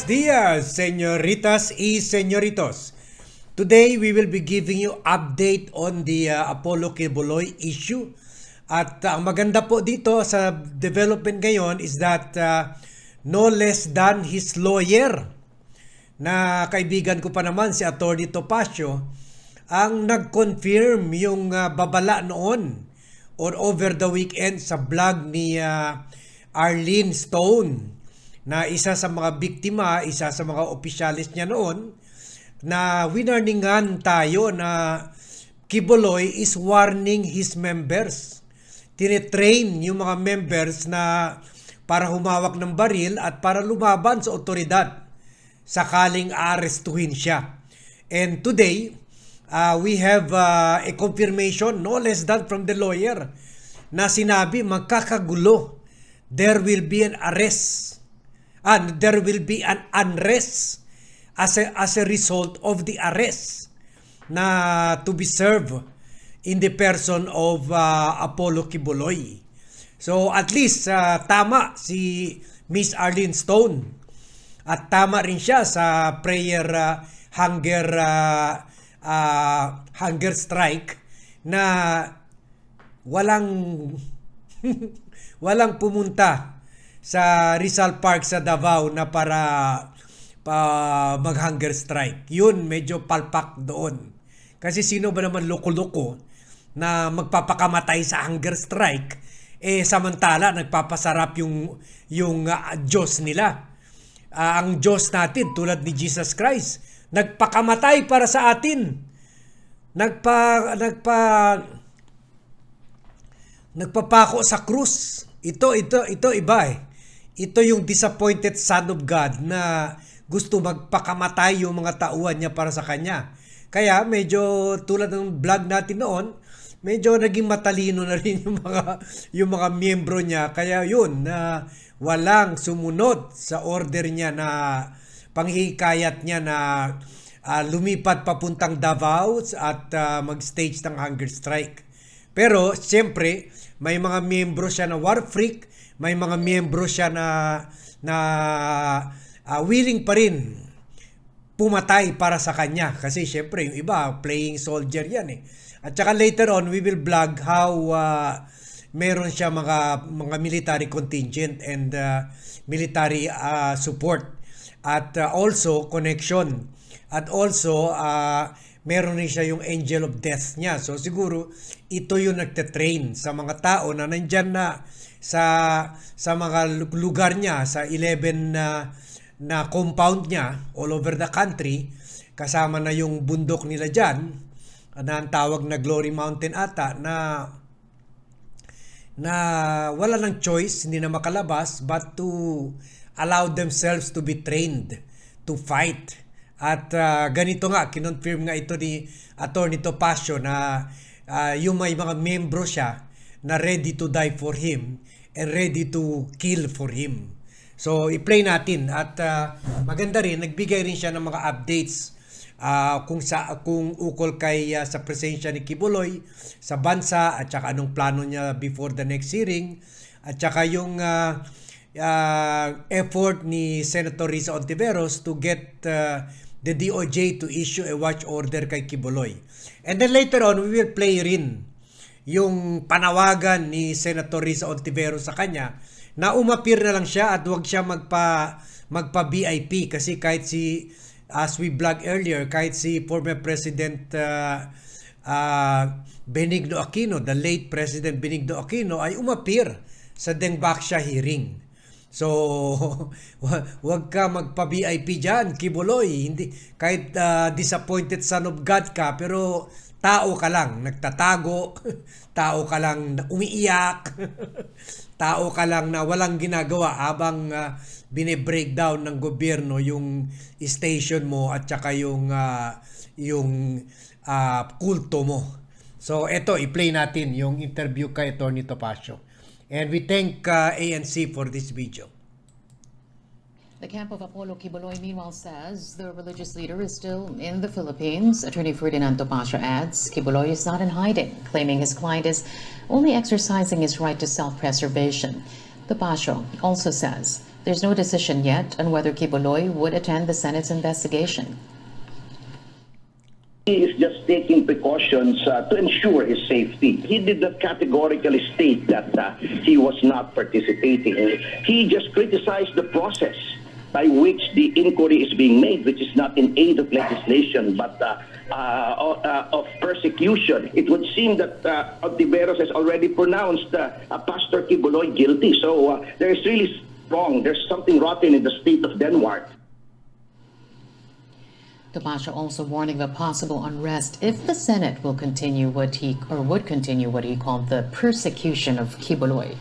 Buenos dias, señoritas y señoritos. Today we will be giving you update on the uh, Apollo Quiboloy issue. At uh, ang maganda po dito sa development ngayon is that uh, no less than his lawyer na kaibigan ko pa naman si Attorney Topacio ang nag-confirm yung uh, babala noon or over the weekend sa blog ni uh, Arlene Stone na isa sa mga biktima, isa sa mga opisyalis niya noon na winarningan tayo na Kiboloy is warning his members. Tinetrain yung mga members na para humawak ng baril at para lumaban sa otoridad sakaling arestuhin siya. And today, uh, we have uh, a confirmation no less than from the lawyer na sinabi magkakagulo. There will be an arrest and there will be an unrest as a, as a result of the arrest na to be served in the person of uh, Apollo Kiboloy. So at least uh, tama si Miss Arlene Stone at tama rin siya sa prayer uh, hunger uh, uh, hunger strike na walang walang pumunta sa Rizal Park sa Davao na para pa mag-hunger strike. Yun, medyo palpak doon. Kasi sino ba naman loko-loko na magpapakamatay sa hunger strike eh samantala nagpapasarap yung yung uh, Diyos nila. Uh, ang Diyos natin tulad ni Jesus Christ nagpakamatay para sa atin. Nagpa nagpa nagpapako sa krus. Ito ito ito iba eh. Ito yung disappointed son of God na gusto magpakamatay yung mga tauhan niya para sa kanya. Kaya medyo tulad ng vlog natin noon, medyo naging matalino na rin yung mga yung mga miyembro niya. Kaya yun na walang sumunod sa order niya na panghikayat niya na uh, lumipat papuntang Davao at uh, mag-stage ng hunger strike. Pero siyempre, may mga miyembro siya na war freak may mga miyembro siya na na uh, willing pa rin pumatay para sa kanya kasi syempre yung iba playing soldier yan eh. At saka later on we will vlog how uh, meron siya mga mga military contingent and uh, military uh, support at uh, also connection at also uh, meron rin siya yung angel of death niya. So siguro ito yung nagte-train sa mga tao na nandyan na sa sa mga lugar niya sa 11 na na compound niya all over the country kasama na yung bundok nila diyan na ang tawag na Glory Mountain ata na na wala ng choice hindi na makalabas but to allow themselves to be trained to fight. At uh, ganito nga kinonfirm nga ito ni Attorney Topacio na uh, yung may mga membro siya na ready to die for him and ready to kill for him. So, i-play natin at uh, maganda rin, nagbigay rin siya ng mga updates uh, kung sa kung ukol kay uh, sa presensya ni Kibuloy sa bansa at saka anong plano niya before the next hearing at saka yung uh, uh, effort ni Senator Risa Ontiveros to get uh, the DOJ to issue a watch order kay Kibuloy. And then later on, we will play rin yung panawagan ni Senator Risa Ontiveros sa kanya na umapir na lang siya at huwag siya magpa magpa VIP kasi kahit si as we blog earlier kahit si former President uh, uh, Benigno Aquino the late President Benigno Aquino ay umapir sa Dengbaksya hearing So, wag ka magpa-VIP diyan, Kibuloy. Hindi kahit uh, disappointed son of God ka, pero tao ka lang, nagtatago, tao ka lang umiiyak, tao ka lang na walang ginagawa habang uh, bine-breakdown ng gobyerno yung station mo at saka yung uh, yung uh, kulto mo. So, eto, i-play natin yung interview kay Tony Topacio. And we thank uh, ANC for this video. The camp of Apollo Kiboloy, meanwhile, says the religious leader is still in the Philippines. Attorney Ferdinand Topacio adds Kiboloy is not in hiding, claiming his client is only exercising his right to self-preservation. The Topacio also says There's no decision yet on whether Kibuloy would attend the Senate's investigation. He is just taking precautions uh, to ensure his safety. He did not categorically state that uh, he was not participating. He just criticized the process by which the inquiry is being made, which is not in aid of legislation, but uh, uh, uh, of persecution. It would seem that uh, has already pronounced uh, Pastor Kibuloy guilty. So uh, there is really wrong. There's something rotten in the state of Denmark. Tomasha also warning of possible unrest if the Senate will continue what he or would continue what he called the persecution of Kibuloy.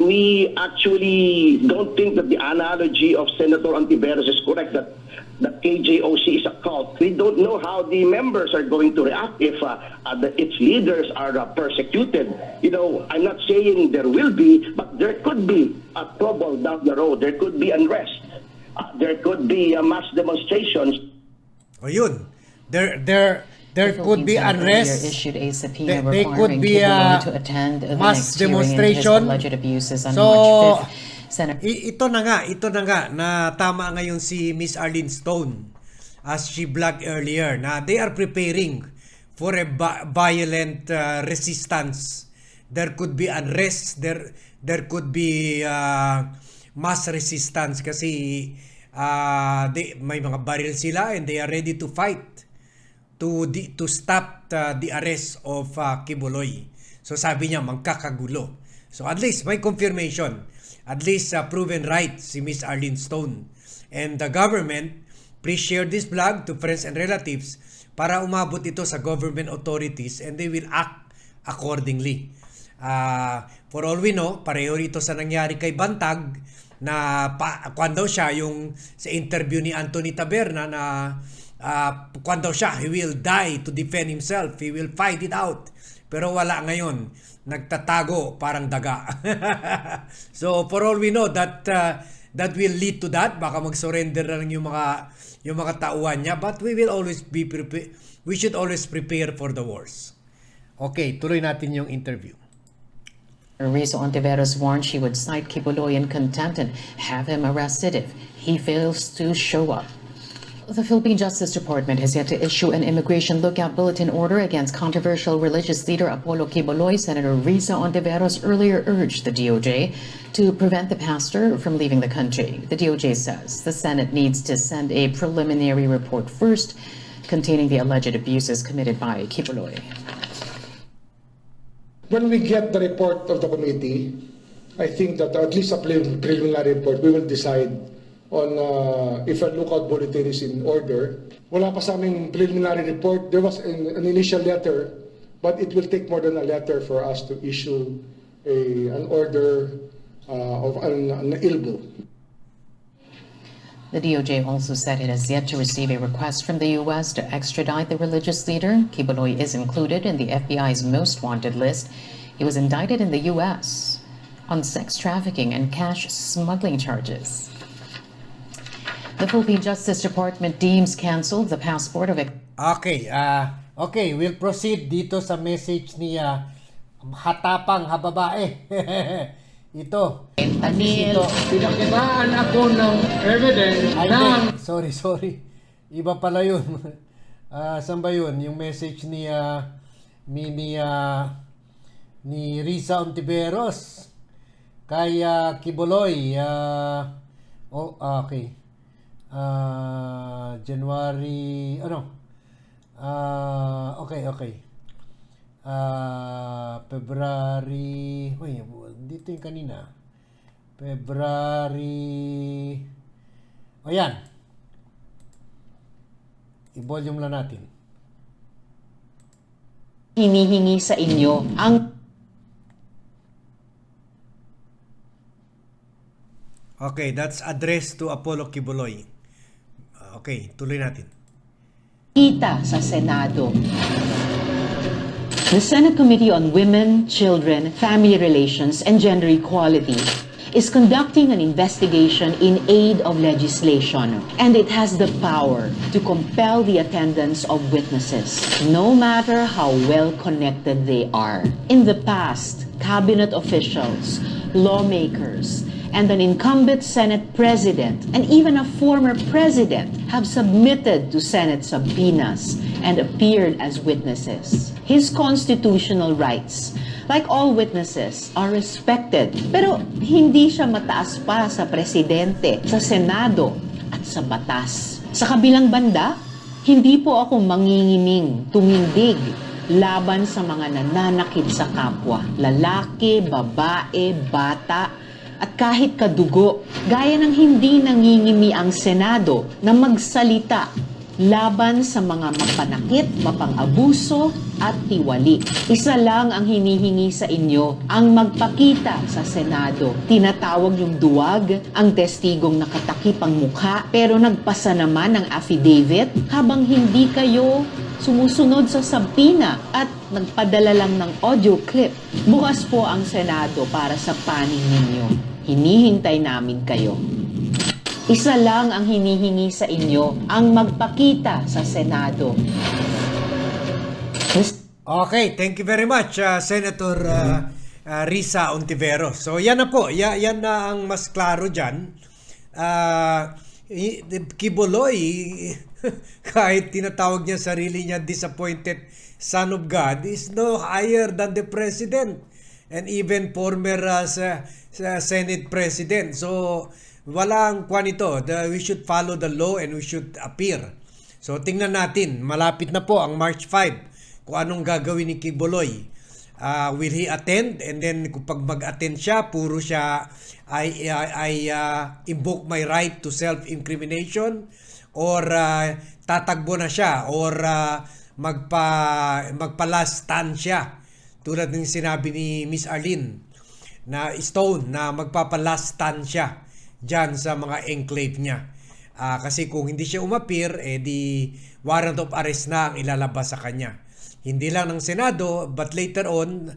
We actually don't think that the analogy of Senator Antiveros is correct, that the KJOC is a cult. We don't know how the members are going to react if uh, uh, the, its leaders are uh, persecuted. You know, I'm not saying there will be, but there could be a trouble down the road. There could be unrest. Uh, there could be uh, mass demonstrations. O yun, there, there, there The could be Philippines had unrest. issued a subpoena They- they requiring could be, uh, to attend the mass next hearing into his demonstration. alleged abuses on So, March 5th. Senator I- ito na nga, ito na nga, na tama ngayon si Miss Arlene Stone as she blogged earlier na they are preparing for a violent uh, resistance. There could be unrest, there there could be uh, mass resistance kasi uh, they, may mga baril sila and they are ready to fight to di, to stop uh, the arrest of uh, Kibuloy. So sabi niya magkakagulo. So at least may confirmation. At least uh, proven right si Miss Arlene Stone. And the government please share this blog to friends and relatives para umabot ito sa government authorities and they will act accordingly. Uh, for all we know, pareho rito sa nangyari kay Bantag na pa, kwan daw siya yung sa interview ni Anthony Taberna na uh, kwan daw siya, he will die to defend himself, he will fight it out. Pero wala ngayon, nagtatago parang daga. so for all we know that uh, that will lead to that, baka mag-surrender na lang yung mga yung mga tauhan niya, but we will always be prepared. We should always prepare for the wars. Okay, tuloy natin yung interview. Rizzo Ontiveros warned she would cite Kibuloy in contempt and have him arrested if he fails to show up. The Philippine Justice Department has yet to issue an immigration lookout bulletin order against controversial religious leader Apollo Kibuloy. Senator Risa Ontiveros earlier urged the DOJ to prevent the pastor from leaving the country. The DOJ says the Senate needs to send a preliminary report first containing the alleged abuses committed by Kibuloy. When we get the report of the committee, I think that at least a preliminary report, we will decide on uh, if a lookout bulletin is in order. Wala pa sa aming preliminary report. There was an, an initial letter, but it will take more than a letter for us to issue a, an order uh, of an, an ILBO. The DOJ also said it has yet to receive a request from the U.S. to extradite the religious leader. Kibuloy is included in the FBI's most wanted list. He was indicted in the U.S. on sex trafficking and cash smuggling charges. The Philippine Justice Department deems canceled the passport of a Okay, ah okay, we'll proceed dito sa message ni ah, Hatapang Hababae. ito. Anil. Pinakitaan ako ng evidence Ay, hindi. sorry, sorry. Iba pala yun. Ah, saan ba yun? Yung message ni ah, ni ni, ah, ni Risa Ontiveros kay ah, Kibuloy. ah, oh, ah, okay. Ah, January ano? Ah, okay, okay. Ah, February, uy, dito yung kanina. February O yan. I-volume lang natin. hinihingi sa inyo ang Okay, that's addressed to Apollo Kibuloy. Okay, tuloy natin. kita sa Senado. The Senate Committee on Women, Children, Family Relations, and Gender Equality is conducting an investigation in aid of legislation, and it has the power to compel the attendance of witnesses, no matter how well connected they are. In the past, cabinet officials, lawmakers, and an incumbent Senate president, and even a former president, have submitted to Senate subpoenas and appeared as witnesses. His constitutional rights, like all witnesses, are respected. Pero hindi siya mataas pa sa presidente, sa Senado, at sa batas. Sa kabilang banda, hindi po ako mangingining, tumindig laban sa mga nananakit sa kapwa. Lalaki, babae, bata, at kahit kadugo, gaya ng hindi nangingimi ang Senado na magsalita laban sa mga mapanakit, mapang-abuso at tiwali. Isa lang ang hinihingi sa inyo, ang magpakita sa Senado. Tinatawag yung duwag, ang testigong nakatakip ang mukha pero nagpasa naman ng affidavit habang hindi kayo sumusunod sa sabina at nagpadala lang ng audio clip. Bukas po ang Senado para sa paning ninyo. Hinihintay namin kayo. Isa lang ang hinihingi sa inyo, ang magpakita sa Senado. Okay, thank you very much, uh, Senator uh, uh, Risa Ontivero. So yan na po, ya, yan na ang mas klaro dyan. Uh, Kibuloy, kahit tinatawag niya sarili niya disappointed son of God, is no higher than the president and even former uh, sa, sa Senate president. So walang kwan ito. The, we should follow the law and we should appear. So tingnan natin, malapit na po ang March 5 kung anong gagawin ni Kibuloy. Ah, will he attend? And then kung pag mag-attend siya, puro siya I, I, I ah, invoke my right to self-incrimination or ah, tatagbo na siya or ah, magpa magpa-last stand siya tulad ng sinabi ni Miss Arlene na Stone na magpapa-last stand siya dyan sa mga enclave niya. Ah, kasi kung hindi siya umapir, eh di warrant of arrest na ang ilalabas sa kanya. Hindi lang ng Senado, but later on,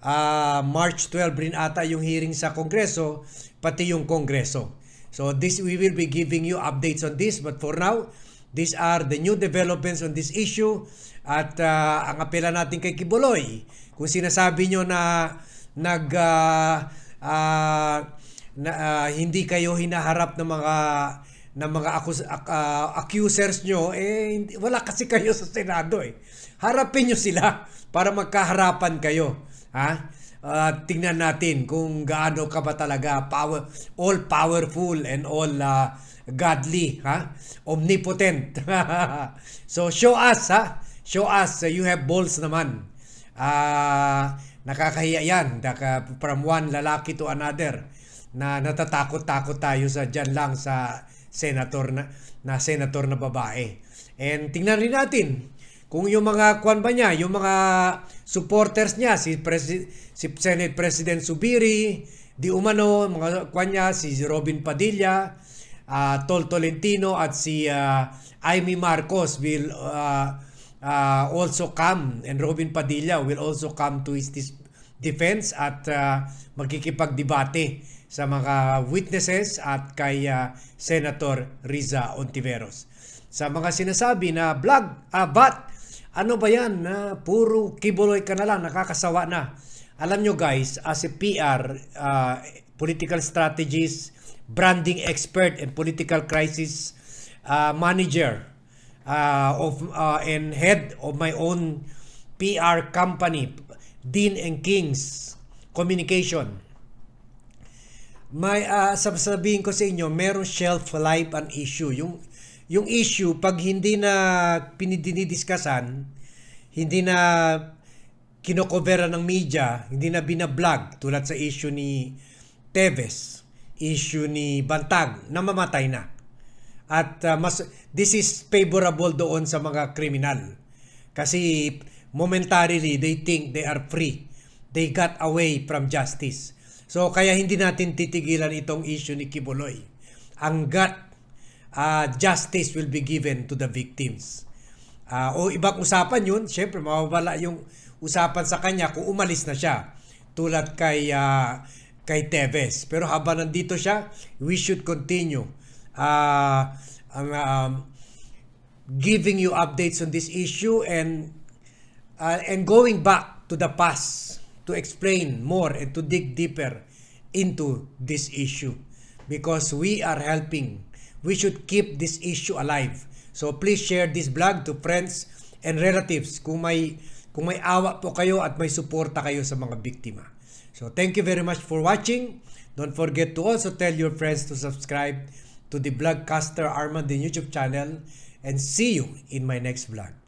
ah, March 12 rin ata yung hearing sa Kongreso, pati yung Kongreso. So this we will be giving you updates on this, but for now, these are the new developments on this issue. At ah, ang apela natin kay Kibuloy, kung sinasabi nyo na nag ah, ah, na ah, hindi kayo hinaharap ng mga ng mga acus- ac- ah, accusers nyo, eh, wala kasi kayo sa Senado eh. Harapin nyo sila para magkaharapan kayo. Ha? Ah, tingnan natin kung gaano ka ba talaga power, all powerful and all ah, godly, ha? Omnipotent. so show us, ha? Show us uh, you have balls naman. Ah, nakakahiya yan. Daka, from one lalaki to another na natatakot-takot tayo sa dyan lang sa senator na, na senator na babae. And tingnan rin natin kung yung mga kwan ba niya, yung mga supporters niya, si, Presi- si Senate President Subiri, di umano, mga kwan niya, si Robin Padilla, uh, Tol Tolentino at si uh, Amy Marcos will uh, uh, also come and Robin Padilla will also come to his defense at uh, magkikipagdebate sa mga witnesses at kay uh, Senator Riza Ontiveros. Sa mga sinasabi na vlog, ah, but ano ba yan? na puro kibuloy ka na lang, nakakasawa na. Alam nyo guys, as a PR, uh, political strategist, branding expert, and political crisis uh, manager uh, of uh, and head of my own PR company, Dean and Kings Communication. May uh, sasabihin ko sa inyo, meron shelf life an issue. Yung yung issue pag hindi na pinidinidiskasan, hindi na kinocoveran ng media, hindi na binablog tulad sa issue ni Teves, issue ni Bantag, namamatay na. At uh, mas this is favorable doon sa mga kriminal. Kasi momentarily they think they are free. They got away from justice. So kaya hindi natin titigilan itong issue ni Kibuloy. Hanggat uh, justice will be given to the victims. Ah, o ibang usapan yun, syempre mawawala yung usapan sa kanya kung umalis na siya. Tulad kay ah, kay Teves. Pero habang nandito siya, we should continue uh, ang, um, giving you updates on this issue and uh, and going back to the past to explain more and to dig deeper into this issue because we are helping we should keep this issue alive. So please share this blog to friends and relatives. Kung may kung may awa po kayo at may suporta kayo sa mga biktima. So thank you very much for watching. Don't forget to also tell your friends to subscribe to the Blogcaster Armand YouTube channel. And see you in my next vlog